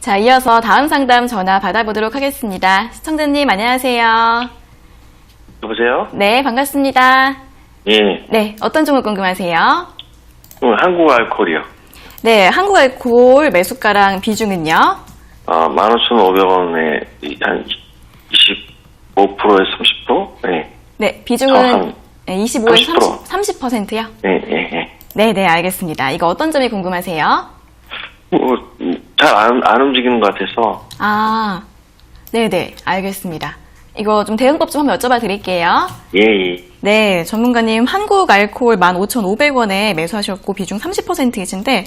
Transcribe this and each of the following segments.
자, 이어서 다음 상담 전화 받아보도록 하겠습니다. 시청자님, 안녕하세요. 여보세요? 네, 반갑습니다. 예. 네, 어떤 종목 궁금하세요? 어, 한국 알콜이요. 네, 한국 알코올 매수가랑 비중은요? 아, 15,500원에 한 25%에서 30%? 네. 네, 비중은 정확한 네, 25에서 30%. 30, 30%요? 예, 예, 예. 네, 네, 알겠습니다. 이거 어떤 점이 궁금하세요? 뭐, 잘 안, 안 움직이는 것 같아서. 아, 네, 네, 알겠습니다. 이거 좀 대응법 좀 한번 여쭤봐 드릴게요. 예, 예. 네, 전문가님 한국 알코올 15,500원에 매수하셨고 비중 30%이신데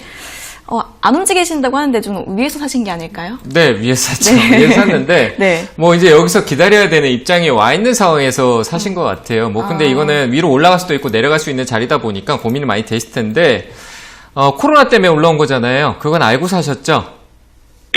어, 안 움직이신다고 하는데 좀 위에서 사신 게 아닐까요? 네, 위에서 샀죠. 네. 위에서 샀는데, 네. 뭐 이제 여기서 기다려야 되는 입장에 와 있는 상황에서 사신 것 같아요. 뭐 근데 아. 이거는 위로 올라갈 수도 있고 내려갈 수 있는 자리다 보니까 고민이 많이 되실 텐데, 어, 코로나 때문에 올라온 거잖아요. 그건 알고 사셨죠?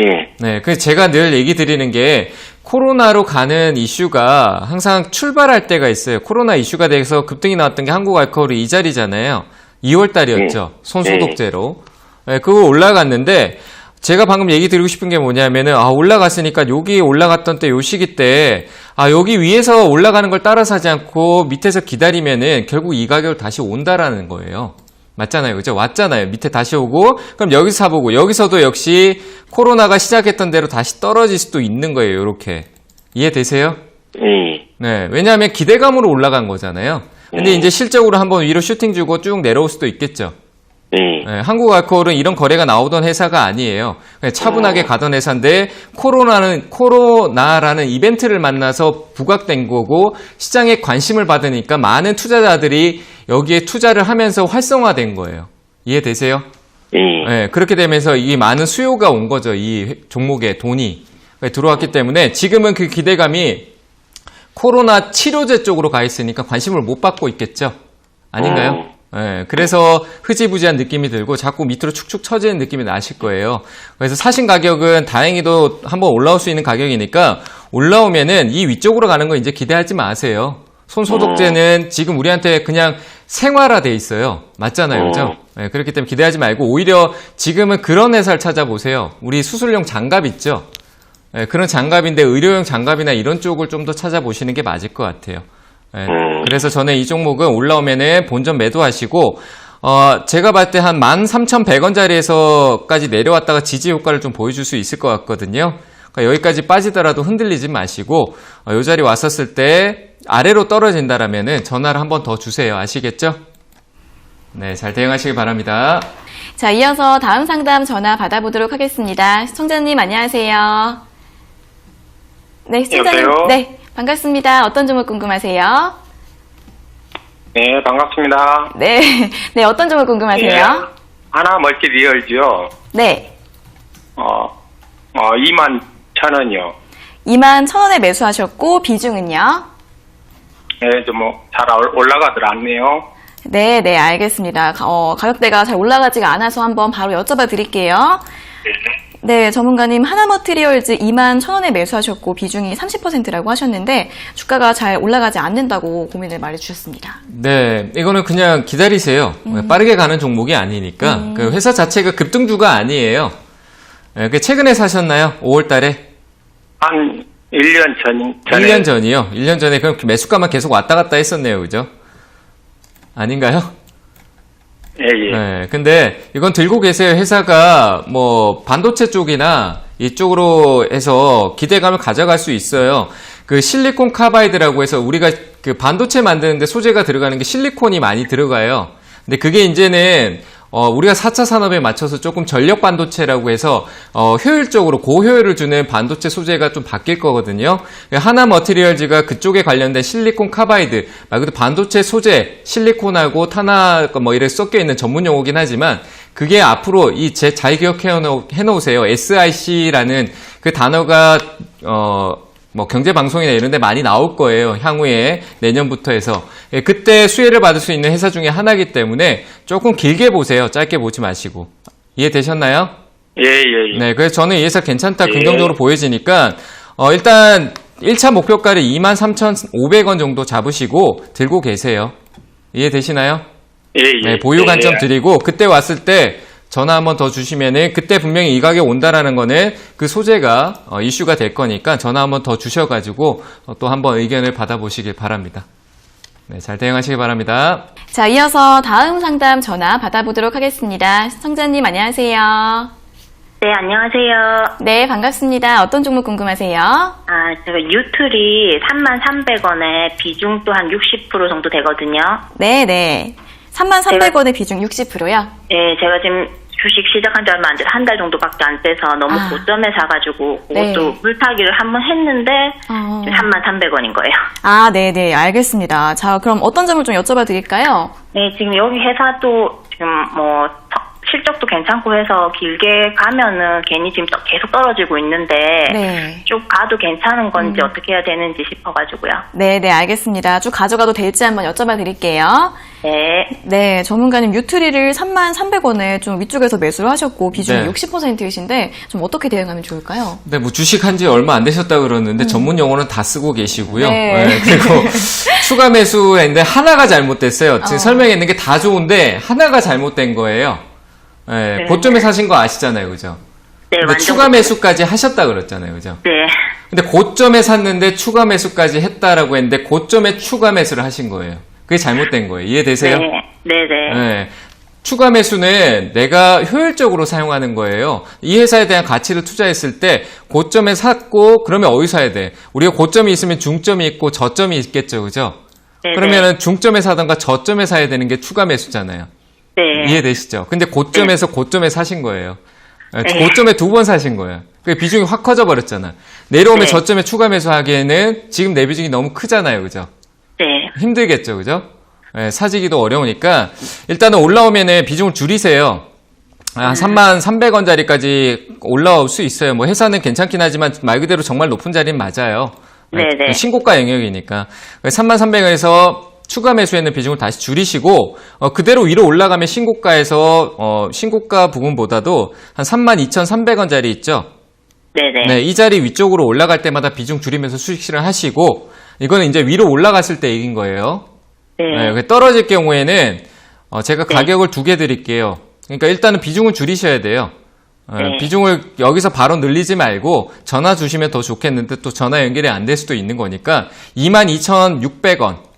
예. 네, 그래서 제가 늘 얘기 드리는 게 코로나로 가는 이슈가 항상 출발할 때가 있어요. 코로나 이슈가 돼서 급등이 나왔던 게 한국 알코올이 이 자리잖아요. 2월 달이었죠. 네. 손소독제로. 네, 그거 올라갔는데 제가 방금 얘기 드리고 싶은 게 뭐냐면은 아 올라갔으니까 여기 올라갔던 때 요 시기 때 아 여기 위에서 올라가는 걸 따라 사지 않고 밑에서 기다리면은 결국 이 가격을 다시 온다라는 거예요. 맞잖아요. 그죠? 왔잖아요. 밑에 다시 오고, 그럼 여기서 사보고, 여기서도 역시 코로나가 시작했던 대로 다시 떨어질 수도 있는 거예요. 이렇게. 이해되세요? 예. 네. 왜냐하면 기대감으로 올라간 거잖아요. 근데 음. 이제 실적으로 한번 위로 슈팅 주고 쭉 내려올 수도 있겠죠. 예. 네, 한국 알코올은 이런 거래가 나오던 회사가 아니에요. 차분하게 가던 회사인데 코로나는 코로나라는 이벤트를 만나서 부각된 거고 시장에 관심을 받으니까 많은 투자자들이 여기에 투자를 하면서 활성화된 거예요. 이해되세요? 예. 네, 그렇게 되면서 이 많은 수요가 온 거죠. 이 회- 종목에 돈이 들어왔기 때문에 지금은 그 기대감이 코로나 치료제 쪽으로 가 있으니까 관심을 못 받고 있겠죠. 아닌가요? 예, 그래서 흐지부지한 느낌이 들고 자꾸 밑으로 축축 처지는 느낌이 나실 거예요. 그래서 사신 가격은 다행히도 한번 올라올 수 있는 가격이니까 올라오면은 이 위쪽으로 가는 거 이제 기대하지 마세요. 손소독제는 지금 우리한테 그냥 생활화돼 있어요. 맞잖아요. 그죠? 예, 그렇기 때문에 기대하지 말고 오히려 지금은 그런 회사를 찾아보세요. 우리 수술용 장갑 있죠? 예, 그런 장갑인데 의료용 장갑이나 이런 쪽을 좀 더 찾아보시는 게 맞을 것 같아요. 예, 음. 그래서 저는 이 종목은 올라오면은 본전 매도하시고, 어, 제가 봤을 때 한 13,100원짜리에서까지 내려왔다가 지지 효과를 좀 보여줄 수 있을 것 같거든요. 그러니까 여기까지 빠지더라도 흔들리지 마시고, 어, 요 자리 왔었을 때 아래로 떨어진다라면은 전화를 한 번 더 주세요. 아시겠죠? 네, 잘 대응하시길 바랍니다. 자, 이어서 다음 상담 전화 받아보도록 하겠습니다. 시청자님, 안녕하세요. 네, 시청자님. 여보세요? 네, 반갑습니다. 어떤 종목 궁금하세요? 네, 반갑습니다. 네, 네, 어떤 종목 궁금하세요? 예, 하나 멀티 리얼즈요. 네, 어, 어, 2만 천 원이요. 2만 1,000원에 매수하셨고, 비중은요? 예, 좀뭐 잘 올라가들 않네요. 네, 네, 알겠습니다. 가- 어, 가격대가 잘 올라가지가 않아서 한번 바로 여쭤봐 드릴게요. 네, 전문가님 하나머트리얼즈 2만 1,000원에 매수하셨고 비중이 30%라고 하셨는데 주가가 잘 올라가지 않는다고 고민을 말해주셨습니다. 네, 이거는 그냥 기다리세요. 빠르게 가는 종목이 아니니까. 그 회사 자체가 급등주가 아니에요. 예, 그 최근에 사셨나요? 5월 달에? 한 1년 전, 전에. 1년 전이요. 1년 전에 그럼 매수가만 계속 왔다 갔다 했었네요. 그죠? 아닌가요? 예, 예. 네, 근데 이건 들고 계세요. 회사가 뭐 반도체 쪽이나 이쪽으로 해서 기대감을 가져갈 수 있어요. 그 실리콘 카바이드라고 해서 우리가 그 반도체 만드는데 소재가 들어가는 게 실리콘이 많이 들어가요. 근데 그게 이제는 어, 우리가 4차 산업에 맞춰서 조금 전력 반도체라고 해서 어, 효율적으로 고효율을 주는 반도체 소재가 좀 바뀔 거거든요. 하나 머티리얼즈가 그쪽에 관련된 실리콘 카바이드 말 그대로 반도체 소재 실리콘하고 탄화 뭐 이렇게 섞여 있는 전문 용어긴 하지만 그게 앞으로 이 제 잘 기억해 놓으세요. SIC라는 그 단어가 어 뭐 경제 방송이나 이런 데 많이 나올 거예요. 향후에 내년부터 해서. 예, 그때 수혜를 받을 수 있는 회사 중에 하나이기 때문에 조금 길게 보세요. 짧게 보지 마시고. 이해되셨나요? 예, 예, 예. 네, 그래서 저는 이 회사 괜찮다, 예. 긍정적으로 보여지니까, 어, 일단, 1차 목표가를 23,500원 정도 잡으시고, 들고 계세요. 이해되시나요? 예, 예. 네, 보유 관점 예, 드리고, 그때 왔을 때, 전화 한번 더 주시면은 그때 분명히 이 가격 온다라는 거는 그 소재가 어, 이슈가 될 거니까 전화 한번 더 주셔가지고 어, 또 한번 의견을 받아보시길 바랍니다. 네, 잘 대응하시기 바랍니다. 자, 이어서 다음 상담 전화 받아보도록 하겠습니다. 시청자님 안녕하세요. 네, 안녕하세요. 네, 반갑습니다. 어떤 종목 궁금하세요? 아, 제가 유틀이 33,300원에 비중 또한 60% 정도 되거든요. 네, 네. 33,300원의 비중 60%요? 네, 제가 지금 주식 시작한 지 얼마 안 돼서 한 달 정도밖에 안 돼서 너무 아. 고점에 사가지고 네. 그것도 물타기를 한 번 했는데 어. 33,300원인 거예요. 아, 네, 네. 알겠습니다. 자, 그럼 어떤 점을 좀 여쭤봐 드릴까요? 네, 지금 여기 회사도 지금 뭐 터- 실적도 괜찮고 해서 길게 가면은 괜히 지금 떠- 계속 떨어지고 있는데 네. 쭉 가도 괜찮은 건지 음. 어떻게 해야 되는지 싶어가지고요. 네, 네, 알겠습니다. 쭉 가져가도 될지 한번 여쭤봐 드릴게요. 네, 네, 전문가님 유트리를 33,300원에 좀 위쪽에서 매수를 하셨고 비중이 네. 60%이신데 좀 어떻게 대응하면 좋을까요? 네, 뭐 주식 한 지 얼마 안 되셨다 그러는데 전문 용어는 다 쓰고 계시고요. 음. 네. 네, 그리고 추가 매수했는데 하나가 잘못됐어요. 지금 어. 설명했는 게 다 좋은데 하나가 잘못된 거예요. 네, 네. 고점에 사신 거 아시잖아요, 그죠? 네, 근데 완전 추가 매수까지 하셨다 그랬잖아요, 그죠? 네, 근데 고점에 샀는데 추가 매수까지 했다라고 했는데 고점에 추가 매수를 하신 거예요. 그게 잘못된 거예요. 이해되세요? 네, 네, 네. 네. 추가 매수는 내가 효율적으로 사용하는 거예요. 이 회사에 대한 가치를 투자했을 때 고점에 샀고 그러면 어디서 사야 돼? 우리가 고점이 있으면 중점이 있고 저점이 있겠죠, 그죠? 네, 그러면은 중점에 사던가 저점에 사야 되는 게 추가 매수잖아요. 네. 이해되시죠? 근데 고점에서 고점에 사신 거예요. 네, 네. 고점에 두 번 사신 거예요. 그 비중이 확 커져 버렸잖아. 내려오면 네. 저점에 추가 매수하기에는 지금 내 비중이 너무 크잖아요, 그죠? 네. 힘들겠죠, 그죠? 예, 사지기도 어려우니까 일단은 올라오면은 비중을 줄이세요. 아, 3만 300원짜리까지 올라올 수 있어요. 뭐 회사는 괜찮긴 하지만 말 그대로 정말 높은 자리는 맞아요. 예, 네네. 신고가 영역이니까 3만 300원에서 추가 매수했는 비중을 다시 줄이시고 어, 그대로 위로 올라가면 신고가에서 어, 신고가 부분보다도 한 3만 2,300원짜리 있죠. 네네. 네, 이 자리 위쪽으로 올라갈 때마다 비중 줄이면서 수익 실현하시고 이거는 이제 위로 올라갔을 때 얘기인 거예요. 네. 네, 그 떨어질 경우에는 어, 제가 네. 가격을 두 개 드릴게요. 그러니까 일단은 비중을 줄이셔야 돼요. 어, 네. 비중을 여기서 바로 늘리지 말고 전화 주시면 더 좋겠는데 또 전화 연결이 안 될 수도 있는 거니까 22,600원, 네.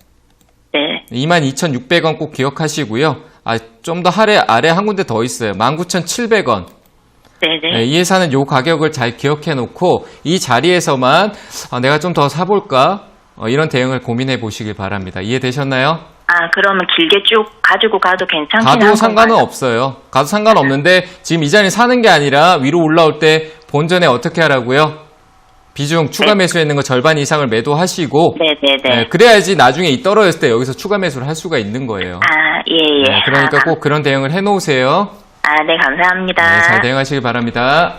22,600원 꼭 기억하시고요. 아, 좀 더 아래 아래 한 군데 더 있어요. 19,700원. 네네. 네, 이 회사는 요 가격을 잘 기억해 놓고 이 자리에서만 아, 내가 좀 더 사볼까 어, 이런 대응을 고민해 보시길 바랍니다. 이해되셨나요? 아, 그러면 길게 쭉 가지고 가도 괜찮긴 가도 한 상관은 건가요? 없어요. 가도 상관없는데 지금 이 자리 사는 게 아니라 위로 올라올 때 본전에 어떻게 하라고요? 비중 추가 네. 매수에 있는 거 절반 이상을 매도하시고 네네네. 네, 그래야지 나중에 이 떨어졌을 때 여기서 추가 매수를 할 수가 있는 거예요. 아, 예, 예. 네, 그러니까 아, 꼭 그런 대응을 해 놓으세요. 아, 네, 감사합니다. 네, 잘 대응하시길 바랍니다.